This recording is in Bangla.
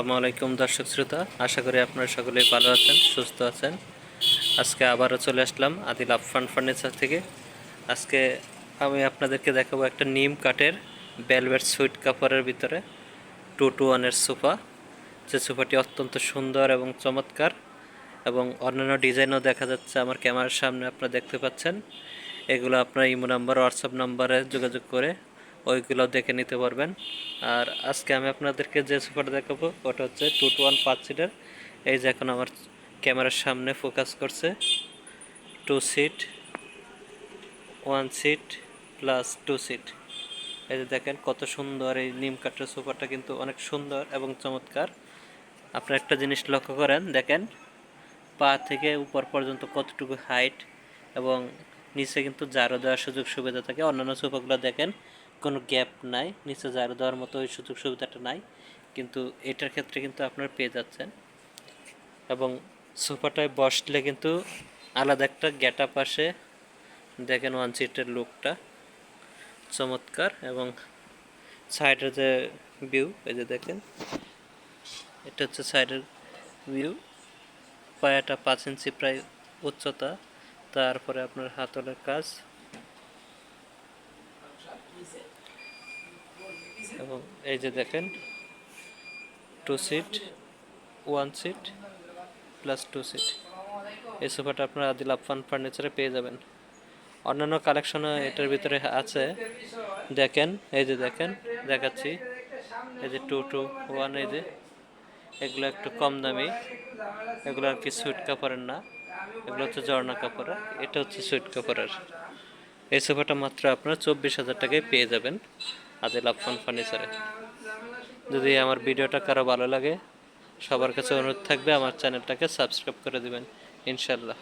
আসসালামু আলাইকুম দর্শক শ্রোতা, আশা করি আপনারা সকলেই ভালো আছেন, সুস্থ আছেন। আজকে আবারও চলে আসলাম আদিল আফফান ফার্নিচার থেকে। আজকে আমি আপনাদেরকে দেখাবো একটা নিম কাঠের বেলভেট সুইট কাপড়ের ভিতরে টু টু ওয়ানের সোফা। যে সোফাটি অত্যন্ত সুন্দর এবং চমৎকার এবং অন্যান্য ডিজাইনও দেখা যাচ্ছে আমার ক্যামেরার সামনে, আপনারা দেখতে পাচ্ছেন। এগুলো আপনার ইমো নাম্বার, হোয়াটসঅ্যাপ নাম্বারে যোগাযোগ করে ওইগুলো দেখে নিতে পারবেন। আর আজকে আমি আপনাদেরকে যে সোফাটা দেখাবো, ওটা হচ্ছে টু টু ওয়ান পাঁচ সিটের এই যে এখন আমার ক্যামেরার সামনে ফোকাস করছে। Two seat one seat plus two seat এই যে দেখেন কত সুন্দর এই নিম কাঠের সোফাটা কিন্তু অনেক সুন্দর এবং চমৎকার। আপনারা একটা জিনিস লক্ষ্য করেন, দেখেন পা থেকে উপর পর্যন্ত কতটুকু হাইট এবং নিচে কিন্তু জারো দেওয়ার সুযোগ সুবিধা থাকে। অন্যান্য সোফাগুলো দেখেন কোনো গ্যাপ নাই, নিচে জারো দেওয়ার মতো ওই সুযোগ সুবিধাটা নাই, কিন্তু এটার ক্ষেত্রে কিন্তু আপনারা পেয়ে যাচ্ছেন। এবং সোফাটায় বসলে কিন্তু আলাদা একটা গ্যাট আসে, দেখেন ওয়ান সিটের লুকটা, চমৎকার। এবং সাইডের যে ভিউ এই যে দেখেন, এটা হচ্ছে সাইডের ভিউ পায়াটা পাঁচ ইঞ্চি প্রায় উচ্চতা, তারপরে আপনার হাতলের কাজ। এবং এই যে দেখেন two seat one seat plus two seat এই সোফাটা আপনারা আদিল আফান ফার্নিচারে পেয়ে যাবেন। অন্যান্য কালেকশনও এটার ভিতরে আছে। দেখেন, এই যে দেখেন, দেখাচ্ছি। এই যে টু টু ওয়ান এই যে। এগুলো একটু কম দামি। এগুলো আর কি সুইট কাপড়ের না। এগুলো হচ্ছে জর্না কাপড়ের। এটা হচ্ছে সুইট কাপড়ের। এই সোফাটা মাত্র আপনারা চব্বিশ হাজার টাকায় পেয়ে যাবেন। আদিল আফান ফার্নিচারে। যদি আমার ভিডিওটা কারও ভালো লাগে, সবার কাছে অনুরোধ থাকবে, আমার চ্যানেলটাকে সাবস্ক্রাইব করে দেবেন ইনশাল্লাহ